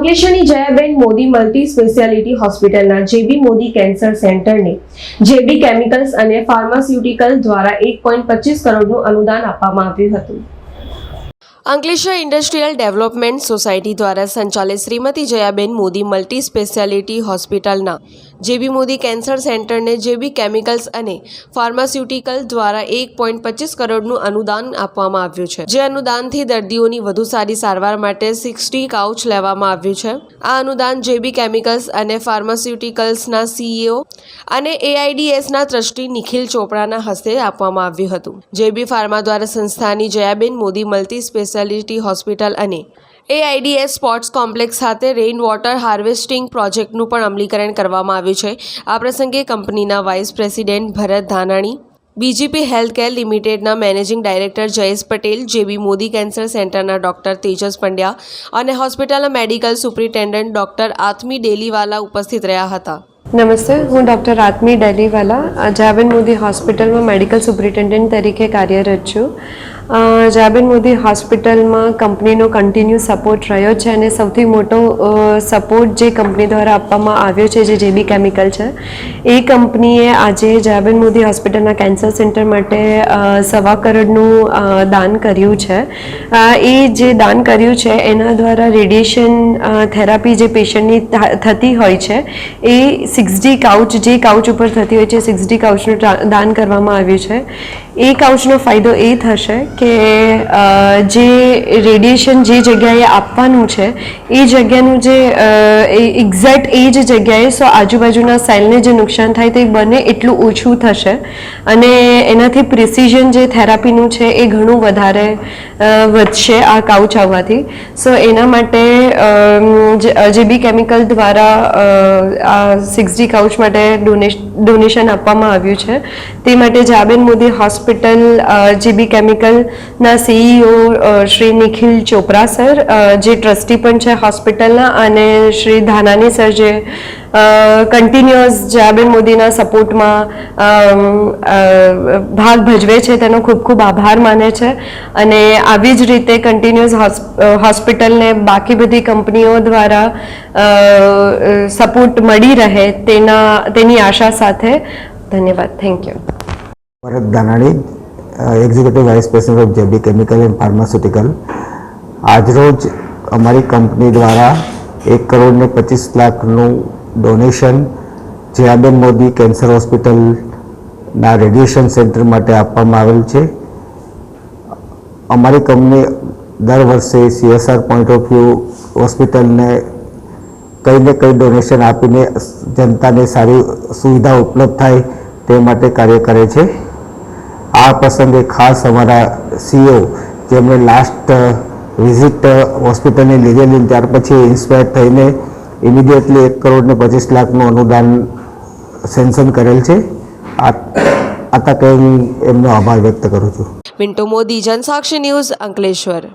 અંકલેશ્વરની Jayaben Modi multi speciality હોસ્પિટલના જેબી Modi cancer સેન્ટરને જેબી chemicals અને ફાર્માસ્યુટિકલ દ્વારા એક પોઈન્ટ પચીસ કરોડનું અનુદાન આપવામાં આવ્યું હતું. અંકલેશ્વર ઇન્ડસ્ટ્રીયલ ડેવલપમેન્ટ સોસાયટી દ્વારા સંચાલિત શ્રીમતી જયાબેન મોદી મલ્ટી સ્પેશિયાલિટી હોસ્પિટલના જેબી મોદી કેન્સર સેન્ટરને જેબી કેમિકલ્સ અને ફાર્માસ્યુટિકલ દ્વારા એક પોઈન્ટ પચીસ કરોડનું અનુદાન આપવામાં આવ્યું છે. જે અનુદાનથી દર્દીઓની વધુ સારી સારવાર માટે સિક્સટી કાઉચ લેવામાં આવ્યું છે. આ અનુદાન જેબી કેમિકલ્સ અને ફાર્માસ્યુટિકલ્સના સીઈઓ અને એઆઈડીએસના ટ્રસ્ટી નિખિલ ચોપડાના હસ્તે આપવામાં આવ્યું હતું. જેબી ફાર્મા દ્વારા સંસ્થાની Jayaben Modi multi speciality hospital અને એઆઈડીએસ સ્પોર્ટ્સ કોમ્પ્લેક્સ ખાતે રેઇન વોટર હાર્વેસ્ટિંગ પ્રોજેક્ટનું પણ અમલીકરણ કરવામાં આવ્યું છે. આ પ્રસંગે કંપનીના vice president Bharat Dhanani, BGP health care લિમિટેડના managing director Jayesh Patel, JB Modi cancer સેન્ટરના ડોક્ટર તેજસ પંડ્યા અને હોસ્પિટલના medical superintendent doctor Atmi Deliwala ઉપસ્થિત રહ્યા હતા. નમસ્તે, હું ડૉક્ટર આત્મી ડેલીવાલા જાવેન મોદી હોસ્પિટલમાં મેડિકલ સુપ્રિન્ટેન્ડન્ટ તરીકે કાર્યરત છું. જાબેન મોદી હોસ્પિટલમાં કંપનીનો કન્ટિન્યુ સપોર્ટ રહ્યો છે અને સૌથી મોટો સપોર્ટ જે કંપની દ્વારા આપવામાં આવ્યો છે, જે જેબી કેમિકલ છે, એ કંપનીએ આજે જાબેન મોદી હોસ્પિટલના કેન્સર સેન્ટર માટે સવા કરોડનું દાન કર્યું છે. એ જે દાન કર્યું છે, એના દ્વારા રેડિયેશન થેરાપી જે પેશન્ટની થતી હોય છે, એ સિક્સ ડી કાઉચ જે કાઉચ ઉપર થતી હોય છે સિક્સ ડી કાઉચનું દાન કરવામાં આવ્યું છે. એ કાઉચનો ફાયદો એ થશે કે જે રેડિયેશન જે જગ્યાએ આપવાનું છે, એ જગ્યાનું જે એક્ઝેક્ટ એ જ જગ્યાએ સો આજુબાજુના સેલને જે નુકસાન થાય તે બને એટલું ઓછું થશે. અને એનાથી પ્રિસિઝન જે થેરાપીનું છે એ ઘણું વધારે વધશે આ કાઉચ આવવાથી. સો એના માટે જે બી કેમિકલ દ્વારા આ સિક્સ ડી કાઉચ માટે ડોનેશન આપવામાં આવ્યું છે. તે માટે જાબેન મોદી હોસ્પિટલ જીબી કેમિકલના સીઈઓ શ્રી નિખિલ ચોપરા સર જે ટ્રસ્ટી પણ છે હોસ્પિટલના અને શ્રી ધાનાની સર જે કન્ટિન્યુઅસ જયાબેન મોદીના સપોર્ટમાં ભાગ ભજવે છે, તેનો ખૂબ ખૂબ આભાર માને છે. અને આવી જ રીતે કન્ટિન્યુઅસ હોસ્પિટલને બાકી બધી કંપનીઓ દ્વારા સપોર્ટ મળી રહે તેના, તેની આશા સાથે. ધન્યવાદ. Thank you Bharat Dhanani executive vice president of JB chemical and pharmaceutical આજરોજ અમારી કંપની દ્વારા એક કરોડ ને પચીસ લાખનું ડોનેશન જયાબેન મોદી કેન્સર હોસ્પિટલના રેડિયેશન સેન્ટર માટે આપવામાં આવેલ છે. અમારી કંપની દર વર્ષે સીએસઆર પોઈન્ટ ઓફ વ્યૂ હોસ્પિટલને કંઈ ને કંઈ ડોનેશન આપીને જનતાને સારી સુવિધા ઉપલબ્ધ થાય તે માટે કાર્ય કરે છે. આ પ્રસંગે ખાસ અમારા સીઓ જેમણે લાસ્ટ વિઝિટ હોસ્પિટલની લીધેલી ત્યાર પછી ઇન્સ્પાયર થઈને ઇમિડિયેટલી એક કરોડ ને પચીસ લાખનું અનુદાન સેન્શન કરેલ છે. આ આ તકે હું એમનો આભાર વ્યક્ત કરું છું. મિન્ટો મોદી, જનસાક્ષી ન્યૂઝ અંકલેશ્વર.